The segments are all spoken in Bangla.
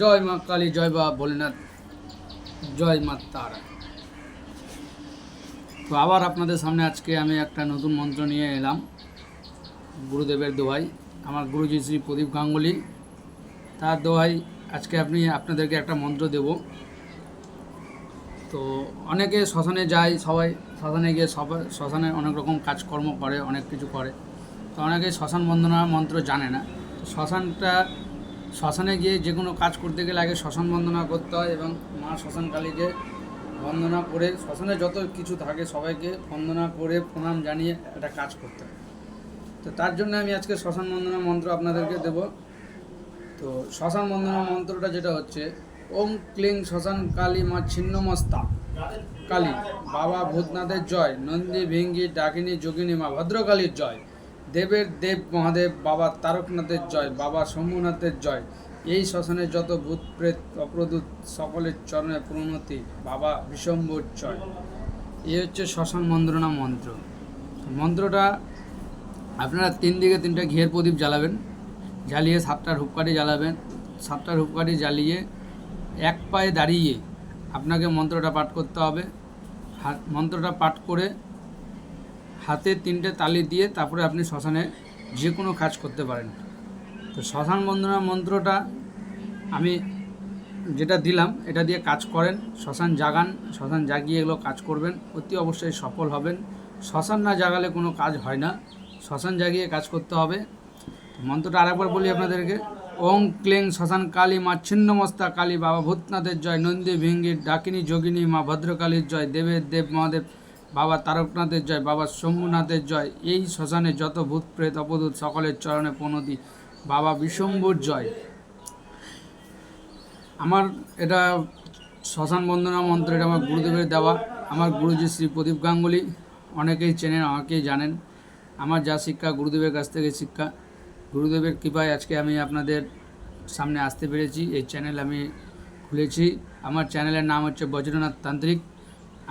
জয় মা কালী, জয় বাবা ভোলেনাথ, জয় মা তারা। তো আবার আপনাদের সামনে আজকে আমি একটা নতুন মন্ত্র নিয়ে এলাম, গুরুদেবের দোহাই। আমার গুরুজি শ্রী প্রদীপ গাঙ্গুলি, তার দোহাই আজকে আপনি, আপনাদেরকে একটা মন্ত্র দেব। তো অনেকে শ্মশানে যায়, সবাই শ্মশানে গিয়ে সবাই শ্মশানে অনেক রকম কাজকর্ম করে, অনেক কিছু করে। তো অনেকে শ্মশান বন্দনা মন্ত্র জানে না। শ্মশানটা শ্মশানে গিয়ে যে কোনো কাজ করতে গেলে আগে শ্মশান বন্দনা করতে হয় এবং মা শ্মশান কালীকে বন্দনা করে, শ্মশানে যত কিছু থাকে সবাইকে বন্দনা করে প্রণাম জানিয়ে একটা কাজ করতে হয়। তো তার জন্য আমি আজকে শ্মশান বন্দনা মন্ত্র আপনাদেরকে দেব। তো শ্মশান বন্দনা মন্ত্রটা যেটা হচ্ছে, ওম ক্লিং শ্মশান কালী মা ছিন্নমস্তা। কালী, বাবা ভূতনাথের জয়, নন্দী ভিঙ্গি ডাকিনী যোগিনী মা ভদ্রকালীর জয়। দেবের দেব মহাদেব, বাবা তারকনাথের জয়, বাবা শম্ভুনাথের জয়। এই শ্মশানে যত ভূত, প্রেত, অপ্রদূত সকলের চরণে প্রণতি, বাবা বিশম্বর জয়। এই হচ্ছে শ্মশান মন্ত্রণা মন্ত্র। মন্ত্রটা, আপনারা তিন দিকে তিনটা ঘিয়ের প্রদীপ জ্বালাবেন। জ্বালিয়ে সাতটার হুপকাঠি জ্বালাবেন। সাতটার হুপকাঠি জ্বালিয়ে এক পায়ে দাঁড়িয়ে আপনাকে মন্ত্রটা পাঠ করতে হবে। মন্ত্রটা পাঠ করে হাতে তিনটে তালি দিয়ে তারপরে আপনি শ্মশানে যে কোনো কাজ করতে পারেন। তো শ্মশান বন্দনা মন্ত্রটা আমি যেটা দিলাম, এটা দিয়ে কাজ করেন, শ্মশান জাগান, শ্মশান জাগিয়ে এগুলো কাজ করবেন, অতি অবশ্যই সফল হবেন। শ্মশান না জাগালে কোনো কাজ হয় না, শ্মশান জাগিয়ে কাজ করতে হবে। মন্ত্রটা আরেকবার বলি আপনাদেরকে, ওং ক্লেং শ্মশান কালী মা ছিন্নমস্তা কালী, বাবা ভূতনাথের জয়, নন্দী ভিঙ্গির ডাকিনী যোগিনী মা ভদ্রকালীর জয়, দেবের দেব মহাদেব বাবা তারকনাথের জয়, বাবা শম্ভুনাথের জয়, এই শ্মশানে যত ভূত প্রেত অপদূত সকলের চরণে প্রণতি। বাবা বিশম্বুর জয়। আমার এটা শ্মশান বন্দনা মন্ত্র, এটা আমার গুরুদেবের দেওয়া। আমার গুরুজি শ্রী প্রদীপ গাঙ্গুলি, অনেকেই চেনেন, অনেকেই জানেন। আমার যা শিক্ষা, গুরুদেবের কাছ থেকে শিক্ষা। গুরুদেবের কৃপায় আজকে আমি আপনাদের সামনে আসতে পেরেছি। এই চ্যানেল আমি খুলেছি। আমার চ্যানেলের নাম হচ্ছে বজ্রনাথ তান্ত্রিক।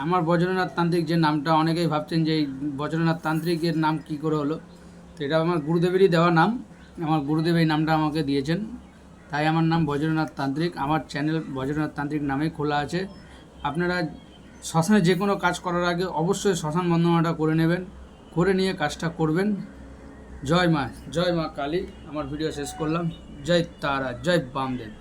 আমার বজ্রনাথ তান্ত্রিক যে নামটা অনেকেই ভাবছেন যে এই বজ্রনাথ তান্ত্রিকের নাম কি করে হলো? তো এটা আমার গুরুদেবেরই দেওয়া নাম। আমার গুরুদেব এই নামটা আমাকে দিয়েছেন। তাই আমার নাম বজ্রনাথ তান্ত্রিক। আমার চ্যানেল বজ্রনাথ তান্ত্রিক নামেই খোলা আছে। আপনারা শ্মশানে যে কোনো কাজ করার আগে অবশ্যই শ্মশান বন্দনাটা করে নেবেন। করে নিয়ে কাজটা করবেন। জয় মা জয় মা কালী। আমার ভিডিও শেষ করলাম। জয় তারা, জয় বামদেব।